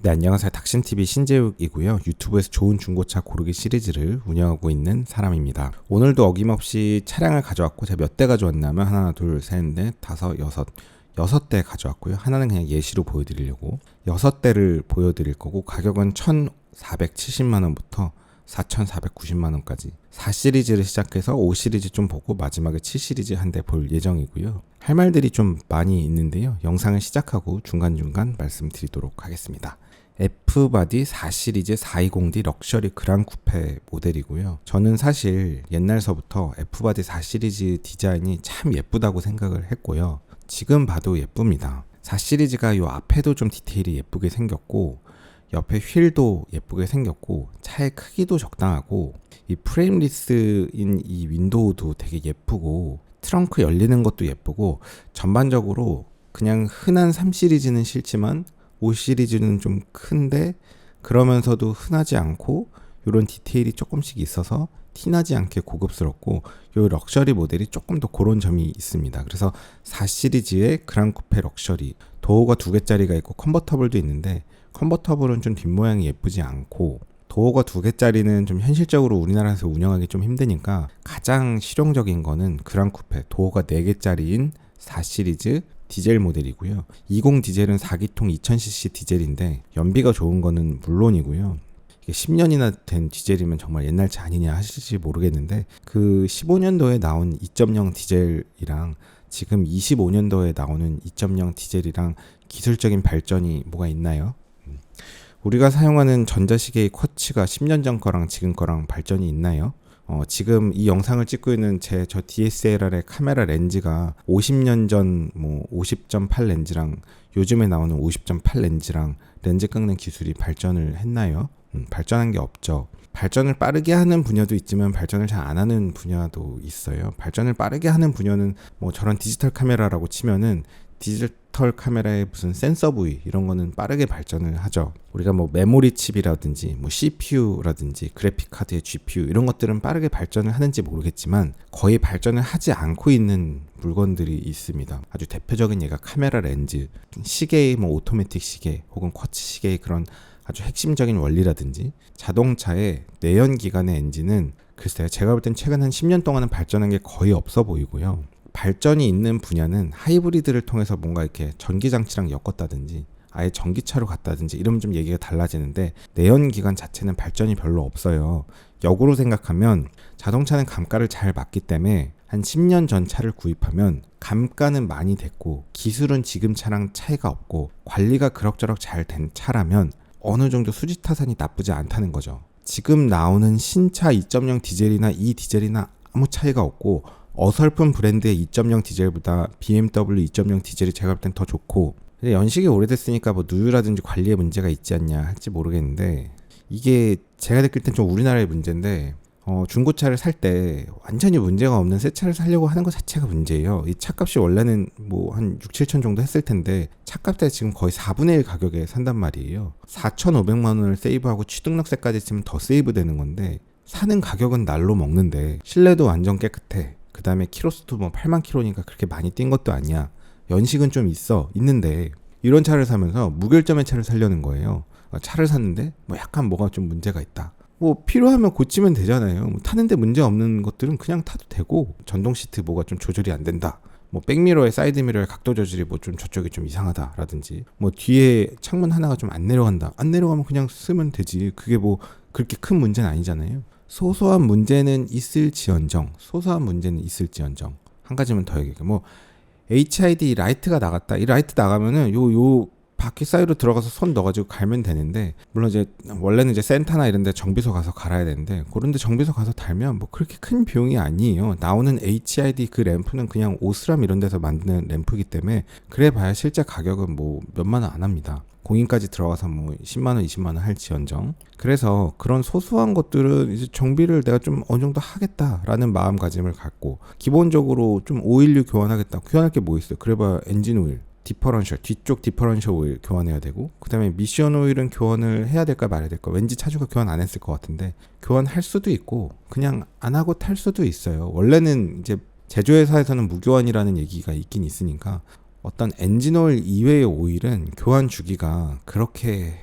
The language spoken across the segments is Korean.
네, 안녕하세요. 닥신TV 신재욱이고요. 유튜브에서 좋은 중고차 고르기 시리즈를 운영하고 있는 사람입니다. 오늘도 어김없이 차량을 가져왔고, 제가 몇 대 가져왔냐면, 하나, 둘, 셋, 넷, 다섯, 여섯, 여섯 대 가져왔고요. 하나는 그냥 예시로 보여드리려고. 여섯 대를 보여드릴 거고, 가격은 1,470만원부터 4,490만원까지 4시리즈를 시작해서 5시리즈 좀 보고 마지막에 7시리즈 한 대 볼 예정이고요. 할 말들이 좀 많이 있는데요. 영상을 시작하고 중간중간 말씀드리도록 하겠습니다. F바디 4시리즈 420D 럭셔리 그랑 쿠페 모델이고요. 저는 사실 옛날서부터 F바디 4시리즈 디자인이 참 예쁘다고 생각을 했고요. 지금 봐도 예쁩니다. 4시리즈가 요 앞에도 좀 디테일이 예쁘게 생겼고 옆에 휠도 예쁘게 생겼고 차의 크기도 적당하고 이 프레임리스인 이 윈도우도 되게 예쁘고 트렁크 열리는 것도 예쁘고 전반적으로 그냥 흔한 3 시리즈는 싫지만 5 시리즈는 좀 큰데 그러면서도 흔하지 않고 이런 디테일이 조금씩 있어서 티나지 않게 고급스럽고 요 럭셔리 모델이 조금 더 그런 점이 있습니다. 그래서 4 시리즈의 그랑 쿠페 럭셔리 도어가 두 개짜리가 있고 컨버터블도 있는데 컨버터블은 좀 뒷모양이 예쁘지 않고 도어가 두 개짜리는 좀 현실적으로 우리나라에서 운영하기 좀 힘드니까 가장 실용적인 거는 그랑 쿠페 도어가 네 개짜리인 4 시리즈 디젤 모델이고요. 20 디젤은 4기통 2000cc 디젤인데 연비가 좋은 거는 물론이고요. 이게 10년이나 된 디젤이면 정말 옛날 차 아니냐 하실지 모르겠는데 그 15년도에 나온 2.0 디젤이랑 지금 25년도에 나오는 2.0 디젤이랑 기술적인 발전이 뭐가 있나요? 우리가 사용하는 전자시계의 쿼츠가 10년 전 거랑 지금 거랑 발전이 있나요? 어, 지금 이 영상을 찍고 있는 제 저 DSLR의 카메라 렌즈가 50년 전 뭐 50.8 렌즈랑 요즘에 나오는 50.8 렌즈랑 렌즈 깎는 기술이 발전을 했나요? 음, 발전한 게 없죠. 발전을 빠르게 하는 분야도 있지만 발전을 잘 안 하는 분야도 있어요. 발전을 빠르게 하는 분야는 뭐 저런 디지털 카메라라고 치면은 디지털 카메라의 무슨 센서 부위 이런 거는 빠르게 발전을 하죠. 우리가 뭐 메모리 칩이라든지 뭐 CPU라든지 그래픽 카드의 GPU 이런 것들은 빠르게 발전을 하는지 모르겠지만 거의 발전을 하지 않고 있는 물건들이 있습니다. 아주 대표적인 예가 카메라 렌즈, 시계의 뭐 오토매틱 시계 혹은 쿼츠 시계의 그런 아주 핵심적인 원리라든지 자동차의 내연 기관의 엔진은 글쎄요 제가 볼 땐 최근 한 10년 동안은 발전한 게 거의 없어 보이고요. 발전이 있는 분야는 하이브리드를 통해서 뭔가 이렇게 전기 장치랑 엮었다든지 아예 전기차로 갔다든지 이러면 좀 얘기가 달라지는데 내연 기관 자체는 발전이 별로 없어요. 역으로 생각하면 자동차는 감가를 잘 맞기 때문에 한 10년 전 차를 구입하면 감가는 많이 됐고 기술은 지금 차랑 차이가 없고 관리가 그럭저럭 잘 된 차라면 어느 정도 수지 타산이 나쁘지 않다는 거죠. 지금 나오는 신차 2.0 디젤이나 이 디젤이나 아무 차이가 없고 어설픈 브랜드의 2.0 디젤보다 BMW 2.0 디젤이 제가 볼 땐 더 좋고 연식이 오래됐으니까 뭐 누유라든지 관리에 문제가 있지 않냐 할지 모르겠는데 이게 제가 느낄 땐 좀 우리나라의 문제인데 어, 중고차를 살 때 완전히 문제가 없는 새 차를 살려고 하는 것 자체가 문제예요. 이 차값이 원래는 뭐 한 6, 7천 정도 했을 텐데 차값 때 지금 거의 4분의 1 가격에 산단 말이에요. 4,500만 원을 세이브하고 취등록세까지 쓰면 더 세이브 되는 건데 사는 가격은 날로 먹는데 실내도 완전 깨끗해. 그 다음에 키로수도 뭐 8만 키로니까 그렇게 많이 뛴 것도 아니야. 연식은 좀 있어. 있는데 이런 차를 사면서 무결점의 차를 살려는 거예요. 어, 차를 샀는데 뭐 약간 뭐가 좀 문제가 있다. 뭐 필요하면 고치면 되잖아요. 뭐 타는데 문제 없는 것들은 그냥 타도 되고 전동 시트 뭐가 좀 조절이 안 된다. 뭐 백미러의 사이드 미러의 각도 조절이 뭐 좀 저쪽이 좀 이상하다라든지 뭐 뒤에 창문 하나가 좀 안 내려간다. 안 내려가면 그냥 쓰면 되지. 그게 뭐 그렇게 큰 문제는 아니잖아요. 소소한 문제는 있을지언정, 소소한 문제는 있을지언정. 한 가지만 더 얘기해. 뭐 HID 라이트가 나갔다. 이 라이트 나가면은 요 요 바퀴 사이로 들어가서 손 넣어가지고 갈면 되는데 물론 이제 원래는 이제 센터나 이런데 정비소 가서 갈아야 되는데 그런데 정비소 가서 달면 뭐 그렇게 큰 비용이 아니에요. 나오는 HID 그 램프는 그냥 오스람 이런 데서 만드는 램프이기 때문에 그래봐야 실제 가격은 뭐 몇만 원 안 합니다. 공인까지 들어가서 뭐 10만 원, 20만 원 할지언정. 그래서 그런 소소한 것들은 이제 정비를 내가 좀 어느 정도 하겠다라는 마음가짐을 갖고 기본적으로 좀 오일류 교환하겠다. 교환할 게 뭐 있어요? 그래봐 엔진 오일, 디퍼런셜 뒤쪽 디퍼런셜 오일 교환해야 되고 그다음에 미션 오일은 교환을 해야 될까 말아야 될까 왠지 차주가 교환 안 했을 것 같은데 교환할 수도 있고 그냥 안 하고 탈 수도 있어요 원래는 이제 제조회사에서는 무교환이라는 얘기가 있긴 있으니까 어떤 엔진오일 이외의 오일은 교환 주기가 그렇게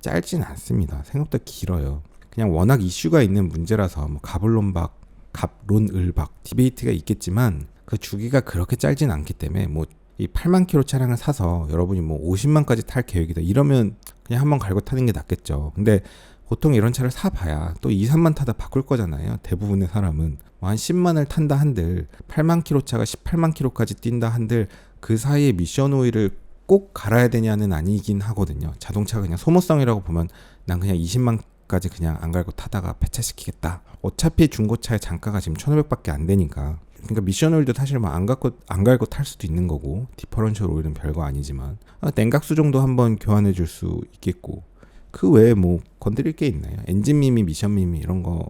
짧진 않습니다. 생각보다 길어요. 그냥 워낙 이슈가 있는 문제라서 뭐 갑을론박, 갑론을박 디베이트가 있겠지만 그 주기가 그렇게 짧진 않기 때문에 뭐 이 8만 킬로 차량을 사서 여러분이 뭐 50만까지 탈 계획이다 이러면 그냥 한번 갈고 타는 게 낫겠죠. 근데 보통 이런 차를 사봐야 또 2, 3만 타다 바꿀 거잖아요. 대부분의 사람은 뭐 한 10만을 탄다 한들 8만 킬로 차가 18만 킬로까지 뛴다 한들 그 사이에 미션 오일을 꼭 갈아야 되냐는 아니긴 하거든요. 자동차가 그냥 소모성이라고 보면 난 그냥 20만까지 그냥 안 갈고 타다가 폐차시키겠다. 어차피 중고차의 단가가 지금 1,500밖에 안 되니까. 그러니까 미션 오일도 사실 뭐 안 갖고 안 갈고 탈 수도 있는 거고 디퍼런셜 오일은 별거 아니지만 아, 냉각수 정도 한번 교환해 줄 수 있겠고 그 외에 뭐 건드릴 게 있나요? 엔진 미미, 미션 미미 이런 거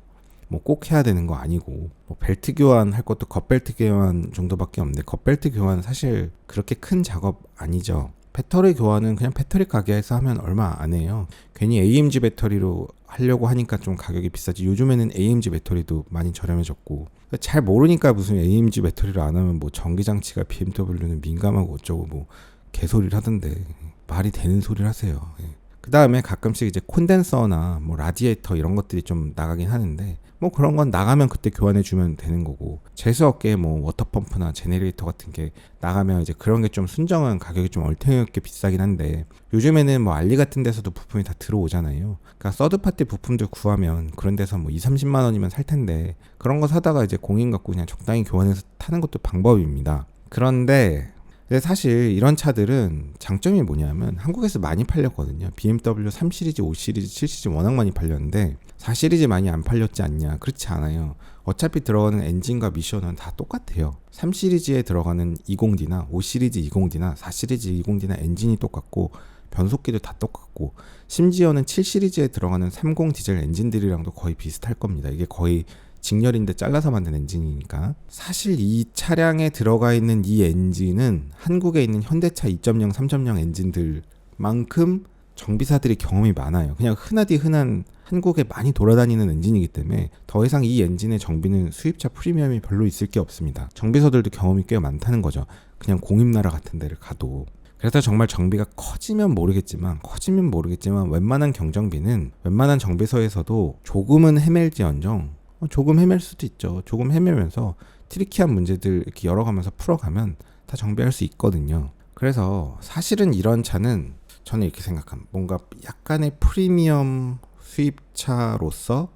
뭐 꼭 해야 되는 거 아니고 뭐 벨트 교환 할 것도 겉벨트 교환 정도밖에 없는데 겉벨트 교환 사실 그렇게 큰 작업 아니죠. 배터리 교환은 그냥 배터리 가게에서 하면 얼마 안 해요. 괜히 AMG 배터리로 하려고 하니까 좀 가격이 비싸지. 요즘에는 AMG 배터리도 많이 저렴해졌고 잘 모르니까 무슨 AMG 배터리를 안 하면 뭐 전기 장치가 BMW는 민감하고 어쩌고 뭐 개소리를 하던데 말이 되는 소리를 하세요. 예. 그 다음에 가끔씩 이제 콘덴서나 뭐 라디에이터 이런 것들이 좀 나가긴 하는데 뭐 그런 건 나가면 그때 교환해 주면 되는 거고 재수 없게 뭐 워터펌프나 제네레이터 같은 게 나가면 이제 그런 게 좀 순정은 가격이 좀 얼탱하게 비싸긴 한데 요즘에는 뭐 알리 같은 데서도 부품이 다 들어오잖아요. 그러니까 서드 파티 부품들 구하면 그런 데서 뭐 2, 30만 원이면 살 텐데 그런 거 사다가 이제 공인 갖고 그냥 적당히 교환해서 타는 것도 방법입니다. 그런데 근데 사실 이런 차들은 장점이 뭐냐면 한국에서 많이 팔렸거든요. BMW 3 시리즈, 5 시리즈, 7 시리즈 워낙 많이 팔렸는데 4 시리즈 많이 안 팔렸지 않냐? 그렇지 않아요. 어차피 들어가는 엔진과 미션은 다 똑같아요. 3 시리즈에 들어가는 20D나 5 시리즈 20D나 4 시리즈 20D나 엔진이 똑같고 변속기도 다 똑같고 심지어는 7 시리즈에 들어가는 30 디젤 엔진들이랑도 거의 비슷할 겁니다. 이게 거의 직렬인데 잘라서 만든 엔진이니까 사실 이 차량에 들어가 있는 이 엔진은 한국에 있는 현대차 2.0, 3.0 엔진들만큼 정비사들이 경험이 많아요. 그냥 흔하디 흔한 한국에 많이 돌아다니는 엔진이기 때문에 더 이상 이 엔진의 정비는 수입차 프리미엄이 별로 있을 게 없습니다. 정비서들도 경험이 꽤 많다는 거죠. 그냥 공임나라 같은 데를 가도. 그래서 정말 정비가 커지면 모르겠지만 커지면 모르겠지만 웬만한 경정비는 웬만한 정비소에서도 조금은 헤맬지언정 어, 조금 헤맬 수도 있죠. 조금 헤매면서 트리키한 문제들 이렇게 열어가면서 풀어가면 다 정비할 수 있거든요. 그래서 사실은 이런 차는 저는 이렇게 생각합니다. 뭔가 약간의 프리미엄 수입차로서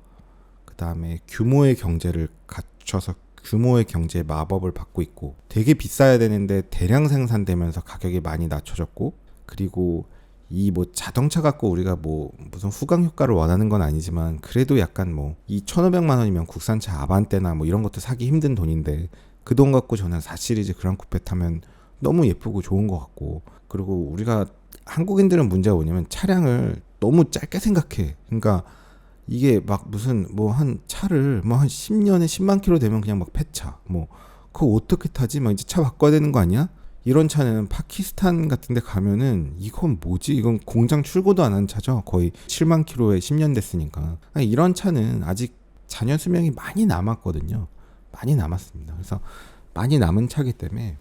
그 다음에 규모의 경제를 갖춰서 규모의 경제의 마법을 받고 있고 되게 비싸야 되는데 대량 생산되면서 가격이 많이 낮춰졌고 그리고 이 뭐 자동차 갖고 우리가 뭐 무슨 후광 효과를 원하는 건 아니지만 그래도 약간 뭐이 1,500만 원이면 국산차 아반떼나 뭐 이런 것도 사기 힘든 돈인데 그 돈 갖고 저는 4 시리즈 그랑 쿠페 타면 너무 예쁘고 좋은 것 같고 그리고 우리가 한국인들은 문제가 뭐냐면 차량을 너무 짧게 생각해. 그러니까 이게 막 무슨 뭐 한 차를 뭐 한 10년에 10만 킬로 되면 그냥 막 폐차. 뭐 그거 어떻게 타지? 막 이제 차 바꿔야 되는 거 아니야? 이런 차는 파키스탄 같은 데 가면은 이건 뭐지? 이건 공장 출고도 안 한 차죠. 거의 7만 킬로에 10년 됐으니까. 이런 차는 아직 잔여 수명이 많이 남았거든요. 많이 남았습니다. 그래서 많이 남은 차기 때문에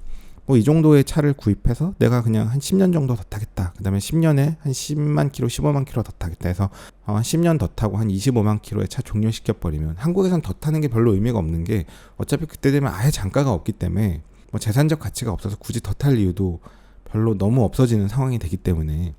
뭐 이 정도의 차를 구입해서 내가 그냥 한 10년 정도 더 타겠다. 그 다음에 10년에 한 10만 킬로, 15만 킬로 더 타겠다 해서 한 10년 더 타고 한 25만 킬로의 차 종료시켜버리면 한국에선 더 타는 게 별로 의미가 없는 게 어차피 그때 되면 아예 장가가 없기 때문에 뭐 재산적 가치가 없어서 굳이 더 탈 이유도 별로 너무 없어지는 상황이 되기 때문에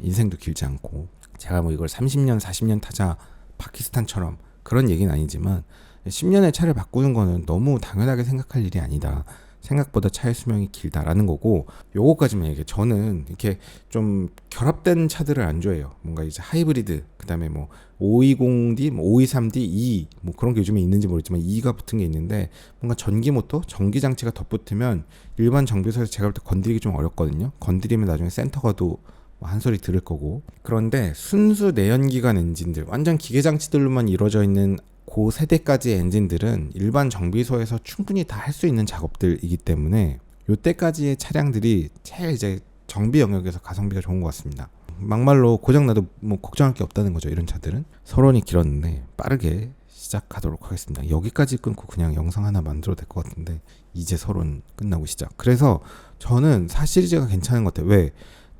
인생도 길지 않고 제가 뭐 이걸 30년, 40년 타자 파키스탄처럼 그런 얘기는 아니지만 10년의 차를 바꾸는 거는 너무 당연하게 생각할 일이 아니다. 생각보다 차의 수명이 길다라는 거고 요거까지만 얘기해. 저는 이렇게 좀 결합된 차들을 안 좋아해요. 뭔가 이제 하이브리드 그 다음에 뭐 520D, 뭐 523D, E 뭐 그런 게 요즘에 있는지 모르지만 E가 붙은 게 있는데 뭔가 전기 모터, 전기 장치가 덧붙으면 일반 정비소에서 제가 볼 때 건드리기 좀 어렵거든요. 건드리면 나중에 센터 가도 뭐한 소리 들을 거고 그런데 순수 내연기관 엔진들 완전 기계 장치들로만 이루어져 있는 고 세대까지의 엔진들은 일반 정비소에서 충분히 다 할 수 있는 작업들이기 때문에 요때까지의 차량들이 제일 이제 정비 영역에서 가성비가 좋은 것 같습니다. 막말로 고장나도 뭐 걱정할 게 없다는 거죠. 이런 차들은. 서론이 길었는데 빠르게 시작하도록 하겠습니다. 여기까지 끊고 그냥 영상 하나 만들어도 될 것 같은데 이제 서론 끝나고 시작. 그래서 저는 4시리즈가 괜찮은 것 같아요. 왜?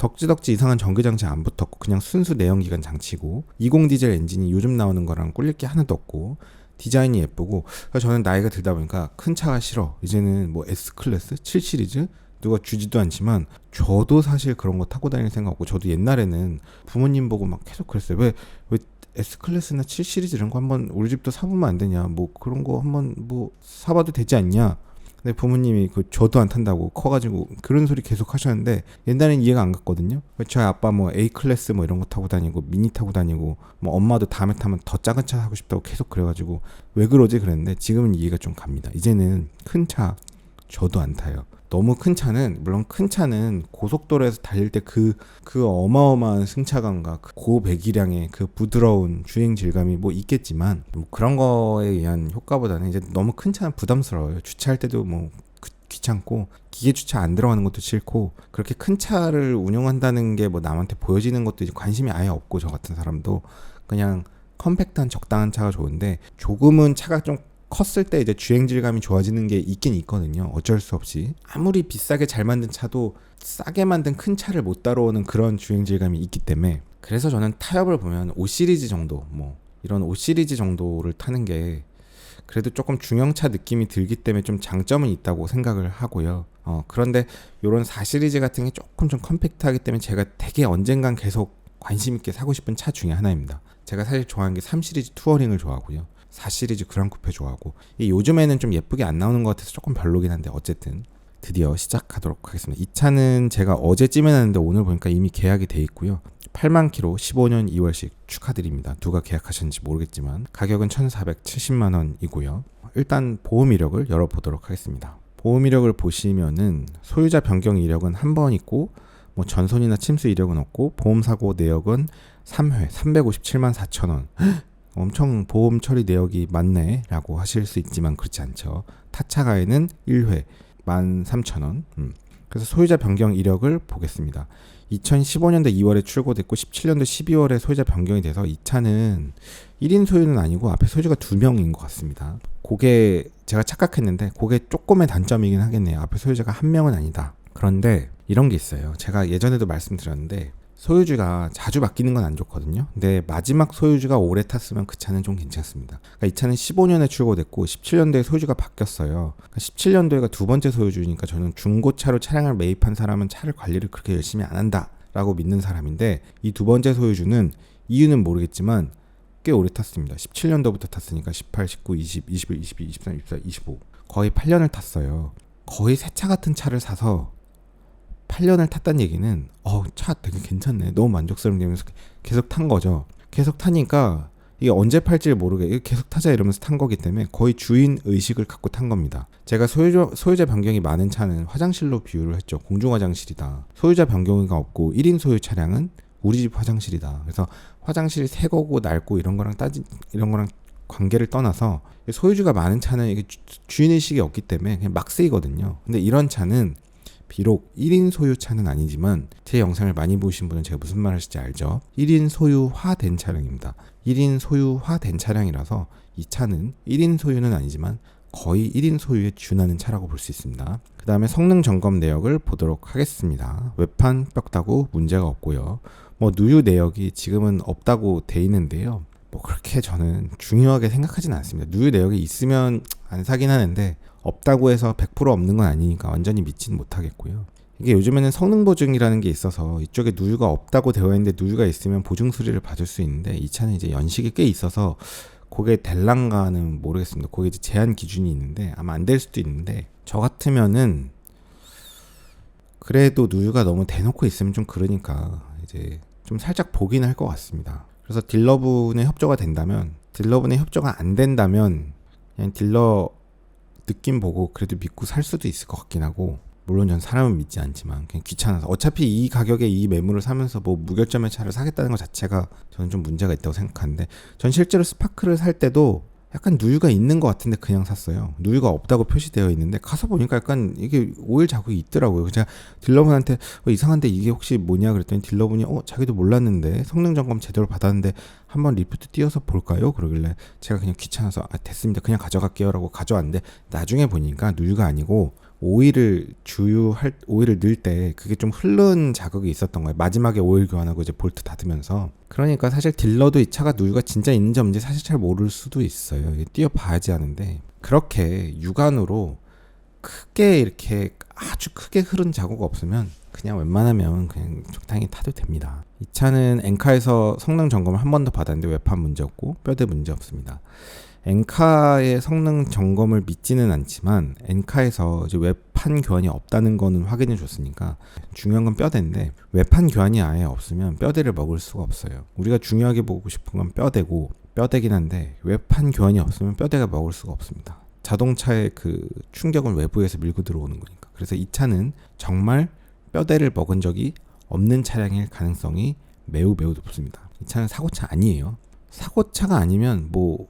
덕지덕지 이상한 전기장치 안 붙었고 그냥 순수 내연기관 장치고 20 디젤 엔진이 요즘 나오는 거랑 꿀릴 게 하나도 없고 디자인이 예쁘고 저는 나이가 들다 보니까 큰 차가 싫어. 이제는 뭐 S 클래스? 7 시리즈? 누가 주지도 않지만 저도 사실 그런 거 타고 다닐 생각 없고 저도 옛날에는 부모님 보고 막 계속 그랬어요. 왜 왜 S 클래스나 7 시리즈 이런 거 한번 우리 집도 사보면 안 되냐? 뭐 그런 거 한번 뭐 사봐도 되지 않냐 근데 부모님이 그 저도 안 탄다고 커가지고 그런 소리 계속 하셨는데 옛날엔 이해가 안 갔거든요. 저희 아빠 뭐 A 클래스 뭐 이런 거 타고 다니고 미니 타고 다니고 뭐 엄마도 다음에 타면 더 작은 차 사고 싶다고 계속 그래가지고 왜 그러지 그랬는데 지금은 이해가 좀 갑니다. 이제는 큰 차 저도 안 타요. 너무 큰 차는 물론 큰 차는 고속도로에서 달릴 때그그 어마어마한 승차감과 그 고배기량의 그 부드러운 주행 질감이 뭐 있겠지만 뭐 그런 거에 의한 효과보다는 이제 너무 큰 차는 부담스러워요. 주차할 때도 뭐 그- 귀찮고 기계 주차 안 들어가는 것도 싫고 그렇게 큰 차를 운영한다는 게 뭐 남한테 보여지는 것도 이제 관심이 아예 없고 저 같은 사람도 그냥 컴팩트한 적당한 차가 좋은데 조금은 차가 좀 컸을 때 이제 주행 질감이 좋아지는 게 있긴 있거든요. 어쩔 수 없이 아무리 비싸게 잘 만든 차도 싸게 만든 큰 차를 못 따라오는 그런 주행 질감이 있기 때문에 그래서 저는 타협을 보면 5 시리즈 정도 뭐 이런 5 시리즈 정도를 타는 게 그래도 조금 중형차 느낌이 들기 때문에 좀 장점은 있다고 생각을 하고요. 어, 그런데 요런 4 시리즈 같은 게 조금 좀 컴팩트하기 때문에 제가 되게 언젠간 계속 관심 있게 사고 싶은 차 중에 하나입니다. 제가 사실 좋아하는 게 3 시리즈 투어링을 좋아하고요. 4 시리즈 그랑 쿠페 좋아하고 이 요즘에는 좀 예쁘게 안 나오는 것 같아서 조금 별로긴 한데 어쨌든 드디어 시작하도록 하겠습니다. 이 차는 제가 어제 찜해놨는데 오늘 보니까 이미 계약이 돼 있고요. 8만 킬로 15년 2월식 축하드립니다. 누가 계약하셨는지 모르겠지만 가격은 1,470만 원이고요. 일단 보험 이력을 열어보도록 하겠습니다. 보험 이력을 보시면은 소유자 변경 이력은 한 번 있고 뭐 전손이나 침수 이력은 없고 보험 사고 내역은 3회 357만 4천 원. 엄청 보험 처리 내역이 많네 라고 하실 수 있지만 그렇지 않죠. 타차 가에는 1회 13,000원. 음. 그래서 소유자 변경 이력을 보겠습니다. 2015년도 2월에 출고됐고 17년도 12월에 소유자 변경이 돼서 이 차는 1인 소유는 아니고 앞에 소유자가 2명인 것 같습니다. 그게 제가 착각했는데 그게 조금의 단점이긴 하겠네요. 앞에 소유자가 한 명은 아니다. 그런데 이런 게 있어요. 제가 예전에도 말씀드렸는데 소유주가 자주 바뀌는 건 안 좋거든요. 근데 마지막 소유주가 오래 탔으면 그 차는 좀 괜찮습니다. 그러니까 이 차는 15년에 출고됐고 17년도에 소유주가 바뀌었어요. 그러니까 17년도에가 두 번째 소유주니까 저는 중고차로 차량을 매입한 사람은 차를 관리를 그렇게 열심히 안 한다라고 믿는 사람인데 이 두 번째 소유주는 이유는 모르겠지만 꽤 오래 탔습니다. 17년도부터 탔으니까 18, 19, 20, 21, 22, 23, 24, 25 거의 8년을 탔어요. 거의 새 차 같은 차를 사서 8년을 탔다는 얘기는 어 차 되게 괜찮네. 너무 만족스럽게 면서 계속 탄 거죠. 계속 타니까 이게 언제 팔지를 모르게 계속 타자 이러면서 탄 거기 때문에 거의 주인 의식을 갖고 탄 겁니다. 제가 소유자, 소유자 변경이 많은 차는 화장실로 비유를 했죠. 공중 화장실이다. 소유자 변경이가 없고 1인 소유 차량은 우리 집 화장실이다. 그래서 화장실이 새 거고 낡고 이런 거랑 따지 이런 거랑 관계를 떠나서 소유주가 많은 차는 이게 주- 주인 의식이 없기 때문에 그냥 막 쓰이거든요. 근데 이런 차는 비록 1인 소유차는 아니지만 제 영상을 많이 보신 분은 제가 무슨 말 하실지 알죠. 1인 소유화된 차량입니다. 1인 소유화된 차량이라서 이 차는 1인 소유는 아니지만 거의 1인 소유에 준하는 차라고 볼 수 있습니다. 그 다음에 성능 점검 내역을 보도록 하겠습니다. 외판 뼈다고 문제가 없고요. 뭐 누유 내역이 지금은 없다고 돼 있는데요. 뭐 그렇게 저는 중요하게 생각하진 않습니다. 누유 내역이 있으면 안 사긴 하는데 없다고 해서 100% 없는 건 아니니까 완전히 믿지는 못하겠고요. 이게 요즘에는 성능 보증이라는 게 있어서 이쪽에 누유가 없다고 되어 있는데 누유가 있으면 보증 수리를 받을 수 있는데 이 차는 이제 연식이 꽤 있어서 그게 될랑가는 모르겠습니다. 그게 이제 제한 기준이 있는데 아마 안 될 수도 있는데 저 같으면은 그래도 누유가 너무 대놓고 있으면 좀 그러니까 이제 좀 살짝 보긴 할 것 같습니다. 그래서 딜러분의 협조가 된다면 딜러분의 협조가 안 된다면 그냥 딜러 느낌 보고 그래도 믿고 살 수도 있을 것 같긴 하고 물론 전 사람은 믿지 않지만 그냥 귀찮아서. 어차피 이 가격에 이 매물을 사면서 뭐 무결점의 차를 사겠다는 것 자체가 저는 좀 문제가 있다고 생각하는데 전 실제로 스파크를 살 때도 약간 누유가 있는 것 같은데 그냥 샀어요. 누유가 없다고 표시되어 있는데 가서 보니까 약간 이게 오일 자국이 있더라고요. 제가 딜러분한테 어, 이상한데 이게 혹시 뭐냐 그랬더니 딜러분이 어 자기도 몰랐는데 성능 점검 제대로 받았는데 한번 리프트 띄어서 볼까요? 그러길래 제가 그냥 귀찮아서 아 됐습니다. 그냥 가져갈게요라고 가져왔는데 나중에 보니까 누유가 아니고 오일을 주유할 오일을 넣을 때 그게 좀 흐른 자극이 있었던 거예요. 마지막에 오일 교환하고 이제 볼트 닫으면서 그러니까 사실 딜러도 이 차가 누유가 진짜 있는지 없는지 사실 잘 모를 수도 있어요. 뛰어봐야지 하는데 그렇게 육안으로 크게 이렇게 아주 크게 흐른 자국 없으면 그냥 웬만하면 그냥 적당히 타도 됩니다. 이 차는 엔카에서 성능 점검을 한 번 더 받았는데 외판 문제 없고 뼈대 문제 없습니다. 엔카의 성능 점검을 믿지는 않지만 엔카에서 이제 외판 교환이 없다는 거는 확인해 줬으니까 중요한 건 뼈대인데 외판 교환이 아예 없으면 뼈대를 먹을 수가 없어요. 우리가 중요하게 보고 싶은 건 뼈대고 뼈대긴 한데 외판 교환이 없으면 뼈대가 먹을 수가 없습니다. 자동차의 그 충격은 외부에서 밀고 들어오는 거니까. 그래서 이 차는 정말 뼈대를 먹은 적이 없는 차량일 가능성이 매우 매우 높습니다. 이 차는 사고차 아니에요. 사고차가 아니면 뭐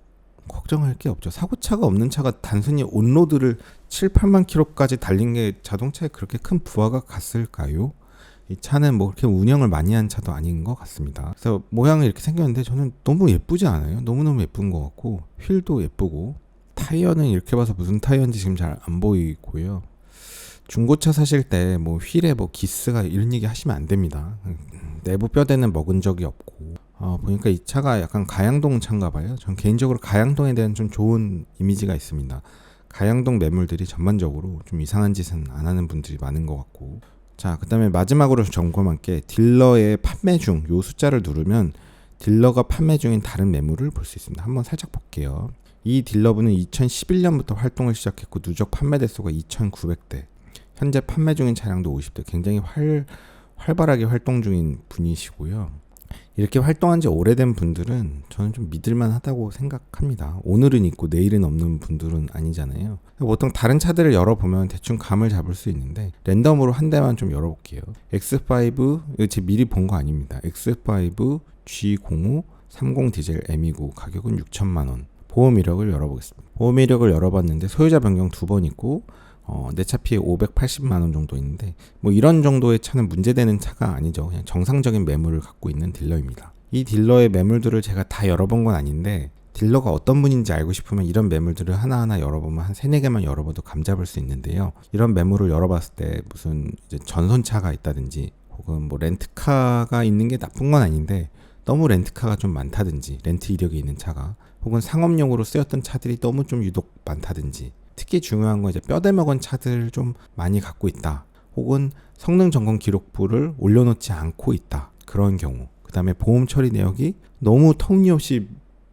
걱정할 게 없죠. 사고차가 없는 차가 단순히 온로드를 7, 8만 킬로까지 달린 게 자동차에 그렇게 큰 부하가 갔을까요? 이 차는 뭐 그렇게 운영을 많이 한 차도 아닌 것 같습니다. 그래서 모양이 이렇게 생겼는데 저는 너무 예쁘지 않아요? 너무너무 예쁜 것 같고 휠도 예쁘고 타이어는 이렇게 봐서 무슨 타이어인지 지금 잘 안 보이고요. 중고차 사실 때 뭐 휠에 뭐 기스가 이런 얘기 하시면 안 됩니다. 내부 뼈대는 먹은 적이 없고 어, 보니까 이 차가 약간 가양동 차인가 봐요. 전 개인적으로 가양동에 대한 좀 좋은 이미지가 있습니다. 가양동 매물들이 전반적으로 좀 이상한 짓은 안 하는 분들이 많은 것 같고 자 그 다음에 마지막으로 점검할 게 딜러의 판매 중 요 숫자를 누르면 딜러가 판매 중인 다른 매물을 볼 수 있습니다. 한번 살짝 볼게요. 이 딜러분은 2011년부터 활동을 시작했고 누적 판매 대수가 2,900대. 현재 판매 중인 차량도 50대. 굉장히 활 활발하게 활동 중인 분이시고요. 이렇게 활동한 지 오래된 분들은 저는 좀 믿을만 하다고 생각합니다. 오늘은 있고 내일은 없는 분들은 아니잖아요. 보통 다른 차들을 열어보면 대충 감을 잡을 수 있는데 랜덤으로 한 대만 좀 열어볼게요. X5, 이거 제 미리 본 거 아닙니다. X5 G05 30 디젤 M29 가격은 6천만 원. 보험 이력을 열어보겠습니다. 보험 이력을 열어봤는데 소유자 변경 두 번 있고 어, 내 차 피해 580만 원 정도 있는데 뭐 이런 정도의 차는 문제되는 차가 아니죠. 그냥 정상적인 매물을 갖고 있는 딜러입니다. 이 딜러의 매물들을 제가 다 열어본 건 아닌데 딜러가 어떤 분인지 알고 싶으면 이런 매물들을 하나하나 열어보면 한 세네 개만 열어봐도 감 잡을 수 있는데요. 이런 매물을 열어봤을 때 무슨 이제 전손차가 있다든지 혹은 뭐 렌트카가 있는 게 나쁜 건 아닌데 너무 렌트카가 좀 많다든지 렌트 이력이 있는 차가 혹은 상업용으로 쓰였던 차들이 너무 좀 유독 많다든지 특히 중요한 건 이제 뼈대 먹은 차들 좀 많이 갖고 있다. 혹은 성능 점검 기록부를 올려놓지 않고 있다. 그런 경우. 그 다음에 보험 처리 내역이 너무 터무니없이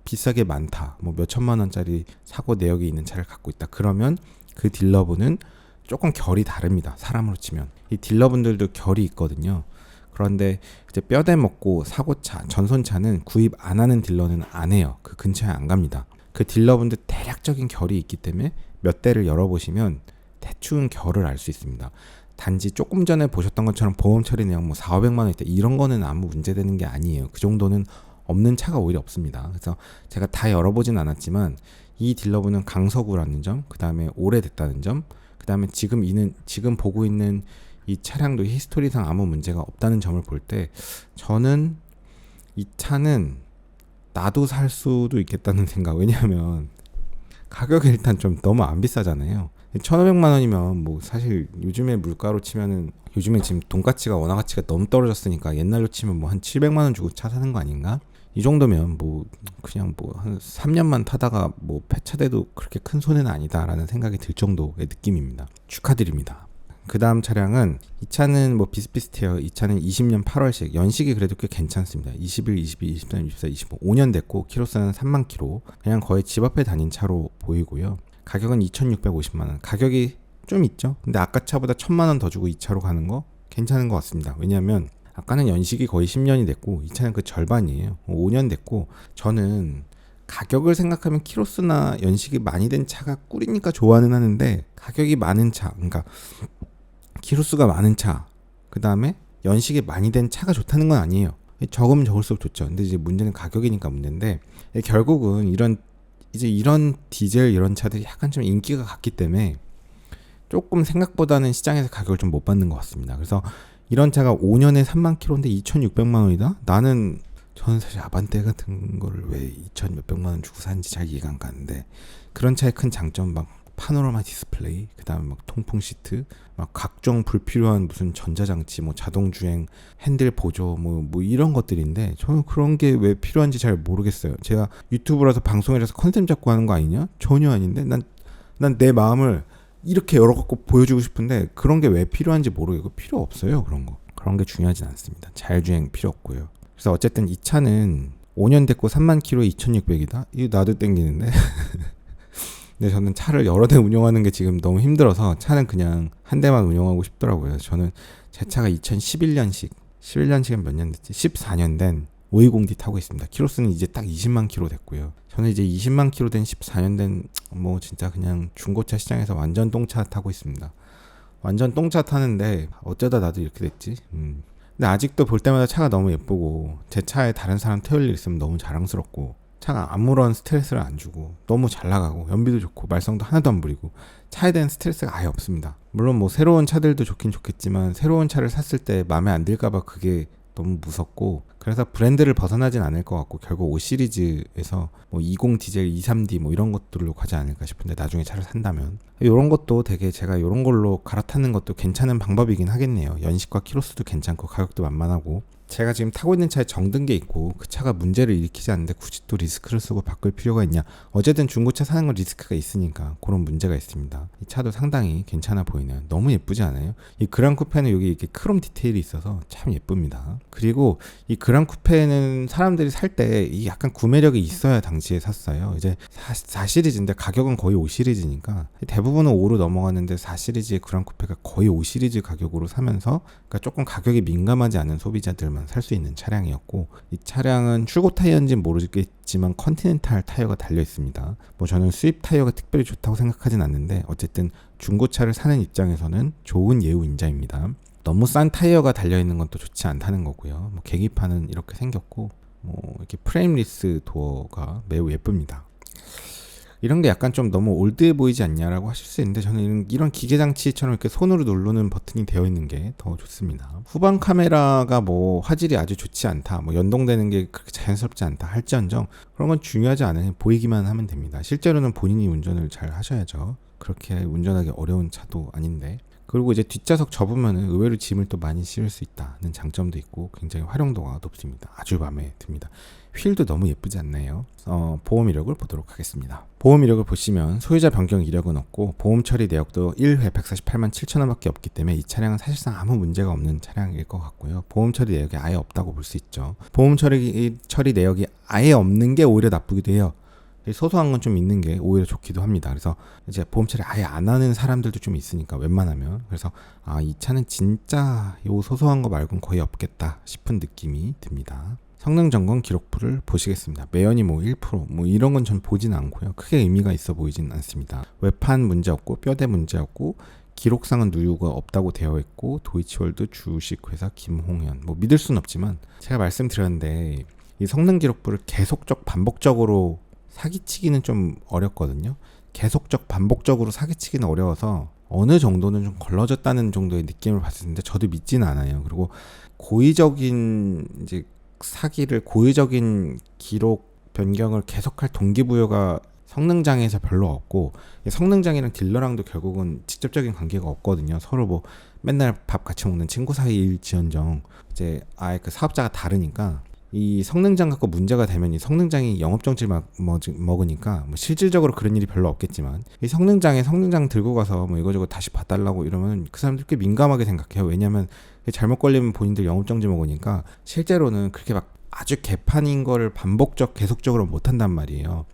비싸게 많다. 뭐 몇천만 원짜리 사고 내역이 있는 차를 갖고 있다. 그러면 그 딜러분은 조금 결이 다릅니다. 사람으로 치면. 이 딜러분들도 결이 있거든요. 그런데 이제 뼈대 먹고 사고차, 전손차는 구입 안 하는 딜러는 안 해요. 그 근처에 안 갑니다. 그 딜러분들 대략적인 결이 있기 때문에 몇 대를 열어보시면 대충 결을 알 수 있습니다. 단지 조금 전에 보셨던 것처럼 보험 처리 내용 뭐 4, 500만 원 있다 이런 거는 아무 문제되는 게 아니에요. 그 정도는 없는 차가 오히려 없습니다. 그래서 제가 다 열어보진 않았지만 이 딜러분은 강서구라는 점, 그 다음에 오래됐다는 점, 그 다음에 지금 이는 지금 보고 있는 이 차량도 히스토리상 아무 문제가 없다는 점을 볼 때 저는 이 차는 나도 살 수도 있겠다는 생각. 왜냐하면 가격이 일단 좀 너무 안 비싸잖아요. 1,500만 원이면 뭐 사실 요즘에 물가로 치면은 요즘에 지금 돈가치가 원화 가치가 너무 떨어졌으니까 옛날로 치면 뭐 한 700만 원 주고 차 사는 거 아닌가? 이 정도면 뭐 그냥 뭐 한 3년만 타다가 뭐 폐차돼도 그렇게 큰 손해는 아니다라는 생각이 들 정도의 느낌입니다. 축하드립니다. 그 다음 차량은 이 차는 뭐 비슷비슷해요. 이 차는 20년 8월식 연식이 그래도 꽤 괜찮습니다. 21, 22, 23, 24, 25 5년 됐고 키로수는 3만 키로 그냥 거의 집 앞에 다닌 차로 보이고요. 가격은 2,650만 원. 가격이 좀 있죠. 근데 아까 차보다 1,000만 원 더 주고 이 차로 가는 거 괜찮은 것 같습니다. 왜냐하면 아까는 연식이 거의 10년이 됐고 이 차는 그 절반이에요. 5년 됐고 저는 가격을 생각하면 키로수나 연식이 많이 된 차가 꿀이니까 좋아는 하는데 가격이 많은 차, 그러니까 키로수가 많은 차, 그 다음에 연식이 많이 된 차가 좋다는 건 아니에요. 적으면 적을수록 좋죠. 근데 이제 문제는 가격이니까 문제인데 결국은 이런 이제 이런 디젤 이런 차들이 약간 좀 인기가 갔기 때문에 조금 생각보다는 시장에서 가격을 좀 못 받는 것 같습니다. 그래서 이런 차가 5년에 3만 킬로인데 2,600만 원이다? 나는 저는 사실 아반떼 같은 거를 왜 2천 몇백만 원 주고 사는지 잘 이해가 안 가는데 그런 차의 큰 장점 막 파노라마 디스플레이, 그다음에 막 통풍 시트, 막 각종 불필요한 무슨 전자장치, 뭐 자동 주행, 핸들 보조, 뭐뭐 이런 것들인데 저는 그런 게 왜 필요한지 잘 모르겠어요. 제가 유튜브라서 방송이라서 컨셉 잡고 하는 거 아니냐? 전혀 아닌데 난 난 내 마음을 이렇게 열어 갖고 보여주고 싶은데 그런 게 왜 필요한지 모르겠고 필요 없어요 그런 거. 그런 게 중요하진 않습니다. 자율주행 필요 없고요. 그래서 어쨌든 이 차는 5년 됐고 3만 킬로 2,600이다? 이거 나도 땡기는데 근데 저는 차를 여러 대 운영하는 게 지금 너무 힘들어서 차는 그냥 한 대만 운영하고 싶더라고요 저는 제 차가 2011년식 11년식은 몇 년 됐지 14년 된 520D 타고 있습니다 키로수는 이제 딱 20만 킬로 됐고요 저는 이제 20만 킬로 된 14년 된 뭐 진짜 그냥 중고차 시장에서 완전 똥차 타고 있습니다. 완전 똥차 타는데 어쩌다 나도 이렇게 됐지. 음. 근데 아직도 볼 때마다 차가 너무 예쁘고 제 차에 다른 사람 태울 일 있으면 너무 자랑스럽고 차가 아무런 스트레스를 안 주고 너무 잘 나가고 연비도 좋고 말썽도 하나도 안 부리고 차에 대한 스트레스가 아예 없습니다. 물론 뭐 새로운 차들도 좋긴 좋겠지만 새로운 차를 샀을 때 마음에 안 들까봐 그게 너무 무섭고 그래서 브랜드를 벗어나진 않을 것 같고 결국 5 시리즈에서 뭐 20 디젤 23D 뭐 이런 것들로 가지 않을까 싶은데 나중에 차를 산다면. 이런 것도 되게 제가 이런 걸로 갈아타는 것도 괜찮은 방법이긴 하겠네요. 연식과 키로수도 괜찮고 가격도 만만하고 제가 지금 타고 있는 차에 정든 게 있고 그 차가 문제를 일으키지 않는데 굳이 또 리스크를 쓰고 바꿀 필요가 있냐? 어쨌든 중고차 사는 건 리스크가 있으니까 그런 문제가 있습니다. 이 차도 상당히 괜찮아 보이네요. 너무 예쁘지 않아요? 이 그랑 쿠페는 여기 이렇게 크롬 디테일이 있어서 참 예쁩니다. 그리고 이 그랑 쿠페는 사람들이 살 때 이 약간 구매력이 있어야 당시에 샀어요. 이제 4, 4 시리즈인데 가격은 거의 5 시리즈니까 대부분은 5로 넘어갔는데 4 시리즈의 그랑 쿠페가 거의 5 시리즈 가격으로 사면서 그러니까 조금 가격이 민감하지 않은 소비자들만 살 수 있는 차량이었고 이 차량은 출고 타이어인지는 모르겠지만 컨티넨탈 타이어가 달려 있습니다. 뭐 저는 수입 타이어가 특별히 좋다고 생각하진 않는데 어쨌든 중고차를 사는 입장에서는 좋은 예우 인자입니다. 너무 싼 타이어가 달려 있는 건 또 좋지 않다는 거고요. 뭐 계기판은 이렇게 생겼고 뭐 이렇게 프레임리스 도어가 매우 예쁩니다. 이런 게 약간 좀 너무 올드해 보이지 않냐라고 하실 수 있는데 저는 이런, 기계 장치처럼 이렇게 손으로 누르는 버튼이 되어 있는 게 더 좋습니다. 후방 카메라가 뭐 화질이 아주 좋지 않다, 뭐 연동되는 게 그렇게 자연스럽지 않다 할지언정 그런 건 중요하지 않아요. 보이기만 하면 됩니다. 실제로는 본인이 운전을 잘 하셔야죠. 그렇게 운전하기 어려운 차도 아닌데 그리고 이제 뒷좌석 접으면 의외로 짐을 또 많이 실을 수 있다는 장점도 있고 굉장히 활용도가 높습니다. 아주 마음에 듭니다. 휠도 너무 예쁘지 않나요? 어, 보험 이력을 보도록 하겠습니다. 보험 이력을 보시면 소유자 변경 이력은 없고 보험 처리 내역도 1회 148만 7천 원밖에 없기 때문에 이 차량은 사실상 아무 문제가 없는 차량일 것 같고요. 보험 처리 내역이 아예 없다고 볼 수 있죠. 보험 처리 처리 내역이 아예 없는 게 오히려 나쁘기도 해요. 소소한 건 좀 있는 게 오히려 좋기도 합니다. 그래서 이제 보험 처리 아예 안 하는 사람들도 좀 있으니까 웬만하면 그래서 아 이 차는 진짜 요 소소한 거 말고는 거의 없겠다 싶은 느낌이 듭니다. 성능 점검 기록부를 보시겠습니다. 매연이 뭐 1%, 뭐 이런 건 전 보진 않고요. 크게 의미가 있어 보이진 않습니다. 외판 문제 없고 뼈대 문제 없고 기록상은 누유가 없다고 되어 있고 도이치월드 주식회사 김홍현 뭐 믿을 수는 없지만 제가 말씀드렸는데 이 성능 기록부를 계속적 반복적으로 사기치기는 좀 어렵거든요. 계속적 반복적으로 사기치기는 어려워서 어느 정도는 좀 걸러졌다는 정도의 느낌을 받을 텐데 저도 믿지는 않아요. 그리고 고의적인 이제 사기를 고의적인 기록 변경을 계속할 동기부여가 성능 장애에서 별로 없고 성능 장애랑 딜러랑도 결국은 직접적인 관계가 없거든요. 서로 뭐 맨날 밥 같이 먹는 친구 사이일지언정 이제 아예 그 사업자가 다르니까 이 성능장 갖고 문제가 되면 이 성능장이 영업정지를 막 먹으니까 뭐 실질적으로 그런 일이 별로 없겠지만 이 성능장에 성능장 들고 가서 뭐 이거저거 다시 봐달라고 이러면 그 사람들 꽤 민감하게 생각해요. 왜냐하면 잘못 걸리면 본인들 영업정지 먹으니까 실제로는 그렇게 막 아주 개판인 거를 반복적 계속적으로 못한단 말이에요.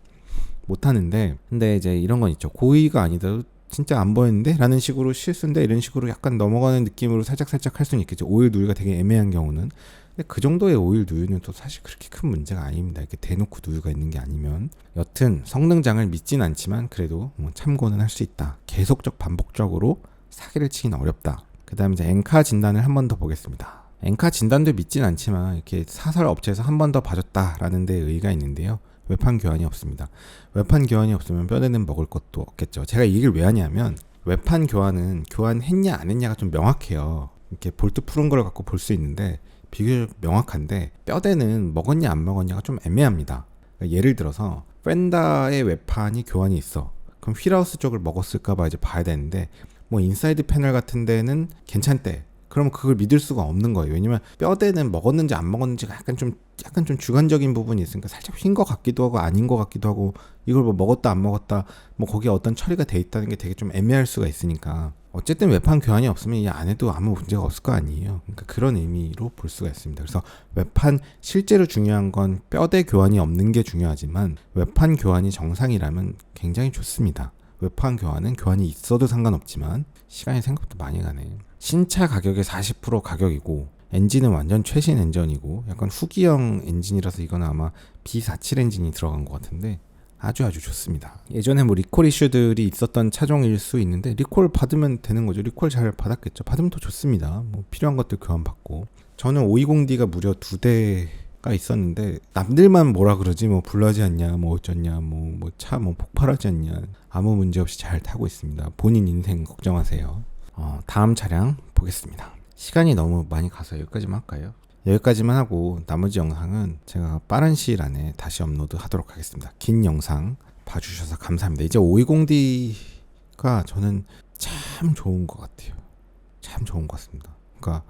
못하는데 근데 이제 이런 건 있죠. 고의가 아니더라도 진짜 안 보였는데? 라는 식으로 실수인데 이런 식으로 약간 넘어가는 느낌으로 살짝살짝 할 수는 있겠죠. 오일 누유가 되게 애매한 경우는. 근데 그 정도의 오일 누유는 또 사실 그렇게 큰 문제가 아닙니다. 이렇게 대놓고 누유가 있는 게 아니면. 여튼 성능장을 믿진 않지만 그래도 뭐 참고는 할 수 있다. 계속적 반복적으로 사기를 치기는 어렵다. 그 다음에 이제 엔카 진단을 한 번 더 보겠습니다. 엔카 진단도 믿진 않지만 이렇게 사설 업체에서 한 번 더 봐줬다라는 데 의의가 있는데요. 외판 교환이 없습니다. 외판 교환이 없으면 뼈대는 먹을 것도 없겠죠. 제가 이 얘기를 왜 하냐면 외판 교환은 교환했냐 안 했냐가 좀 명확해요. 이렇게 볼트 푸른 걸 갖고 볼 수 있는데 비교적 명확한데 뼈대는 먹었냐 안 먹었냐가 좀 애매합니다. 그러니까 예를 들어서 펜다의 외판이 교환이 있어. 그럼 휠하우스 쪽을 먹었을까 봐 이제 봐야 되는데 뭐 인사이드 패널 같은 데는 괜찮대. 그러면 그걸 믿을 수가 없는 거예요. 왜냐면 뼈대는 먹었는지 안 먹었는지가 약간 좀 약간 좀 주관적인 부분이 있으니까 살짝 휜 것 같기도 하고 아닌 것 같기도 하고 이걸 뭐 먹었다 안 먹었다 뭐 거기에 어떤 처리가 돼 있다는 게 되게 좀 애매할 수가 있으니까 어쨌든 외판 교환이 없으면 이 안에도 아무 문제가 없을 거 아니에요. 그러니까 그런 의미로 볼 수가 있습니다. 그래서 외판 실제로 중요한 건 뼈대 교환이 없는 게 중요하지만 외판 교환이 정상이라면 굉장히 좋습니다. 외판 교환은 교환이 있어도 상관없지만 시간이 생각보다 많이 가네. 신차 가격의 40% 가격이고 엔진은 완전 최신 엔진이고 약간 후기형 엔진이라서 이건 아마 B47 엔진이 들어간 것 같은데 아주 아주 좋습니다. 예전에 뭐 리콜 이슈들이 있었던 차종일 수 있는데 리콜 받으면 되는 거죠. 리콜 잘 받았겠죠. 받으면 더 좋습니다. 뭐 필요한 것들 교환 받고 저는 520D가 무려 두 대가 있었는데 남들만 뭐라 그러지 뭐 불나지 않냐 뭐 어쩌냐 뭐뭐차뭐 폭발하지 않냐 아무 문제 없이 잘 타고 있습니다. 본인 인생 걱정하세요. 어, 다음 차량 보겠습니다. 시간이 너무 많이 가서 여기까지만 할까요? 여기까지만 하고 나머지 영상은 제가 빠른 시일 안에 다시 업로드 하도록 하겠습니다. 긴 영상 봐주셔서 감사합니다. 이제 520D가 저는 참 좋은 것 같아요. 참 좋은 것 같습니다. 그러니까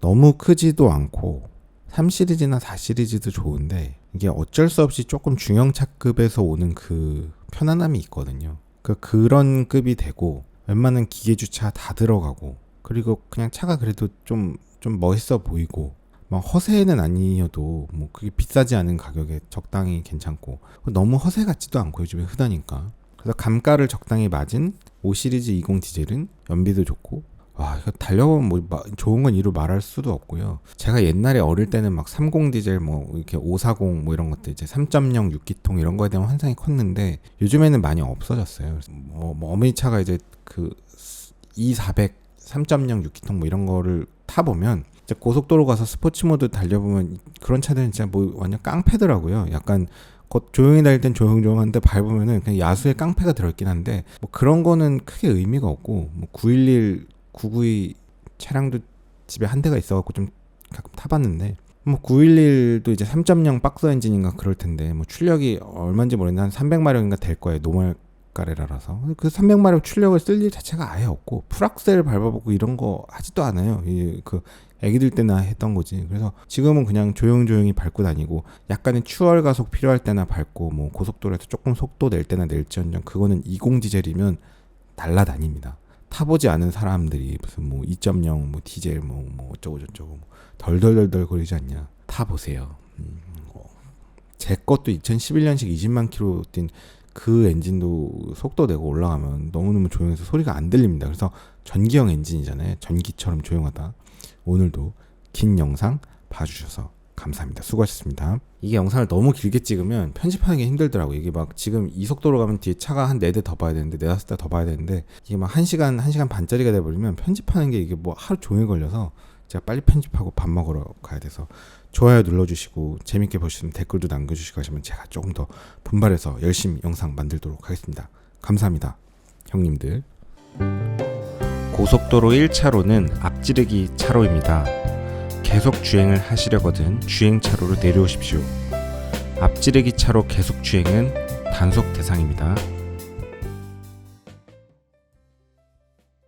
너무 크지도 않고 3 시리즈나 4 시리즈도 좋은데 이게 어쩔 수 없이 조금 중형차급에서 오는 그 편안함이 있거든요. 그 그런 급이 되고 웬만한 기계 주차 다 들어가고 그리고 그냥 차가 그래도 좀좀 멋있어 보이고 막 허세는 아니어도 뭐 그게 비싸지 않은 가격에 적당히 괜찮고 너무 허세 같지도 않고 요즘에 흔하니까. 그래서 감가를 적당히 맞은 5 시리즈 20 디젤은 연비도 좋고 와 이거 달려보면 뭐 마- 좋은 건 이루 말할 수도 없고요. 제가 옛날에 어릴 때는 막 30 디젤 뭐 이렇게 540 뭐 이런 것들 이제 3.0 6기통 이런 거에 대한 환상이 컸는데 요즘에는 많이 없어졌어요. 뭐, 뭐 어머니 차가 이제 그 2,400 3.0 6기통 뭐 이런 거를 타 보면 고속도로 가서 스포츠 모드 달려보면 그런 차들은 진짜 뭐 완전 깡패더라고요. 약간 곧 조용히 달릴 땐 조용조용한데 밟으면은 그냥 야수의 깡패가 들어있긴 한데 뭐 그런 거는 크게 의미가 없고 뭐 911, 992 차량도 집에 한 대가 있어갖고 좀 가끔 타봤는데 뭐 911도 이제 3.0 박스 엔진인가 그럴 텐데 뭐 출력이 얼마인지 모르겠는데 한 300마력인가 될 거예요 노멀 까레라라서. 그 300마력 출력을 쓸 일 자체가 아예 없고 풀악셀 밟아보고 이런 거 하지도 않아요. 이그 애기들 때나 했던 거지. 그래서 지금은 그냥 조용조용히 밟고 다니고 약간의 추월 가속 필요할 때나 밟고 뭐 고속도로에서 조금 속도 낼 때나 낼지언정 그거는 20 디젤이면 날라다닙니다 타보지 않은 사람들이 무슨 뭐 2.0 뭐 디젤 뭐, 뭐 어쩌고 저쩌고 뭐 덜덜덜덜 거리지 않냐 타보세요 음, 뭐. 제 것도 2011년식 20만 킬로 뛴 그 엔진도 속도 내고 올라가면 너무너무 조용해서 소리가 안 들립니다. 그래서 전기형 엔진이잖아요. 전기처럼 조용하다. 오늘도 긴 영상 봐주셔서 감사합니다. 수고하셨습니다. 이게 영상을 너무 길게 찍으면 편집하는 게 힘들더라고. 이게 막 지금 이 속도로 가면 뒤에 차가 한네대더 봐야 되는데 네다섯 대 더 봐야 되는데 이게 막한 시간 한 시간 반짜리가 돼버리면 편집하는 게 이게 뭐 하루 종일 걸려서 제가 빨리 편집하고 밥 먹으러 가야 돼서 좋아요 눌러주시고 재밌게 보시면 댓글도 남겨주시고 하시면 제가 조금 더 분발해서 열심히 영상 만들도록 하겠습니다. 감사합니다. 형님들. 고속도로 1차로는 앞지르기 차로입니다. 계속 주행을 하시려거든 주행 차로로 내려오십시오. 앞지르기 차로 계속 주행은 단속 대상입니다.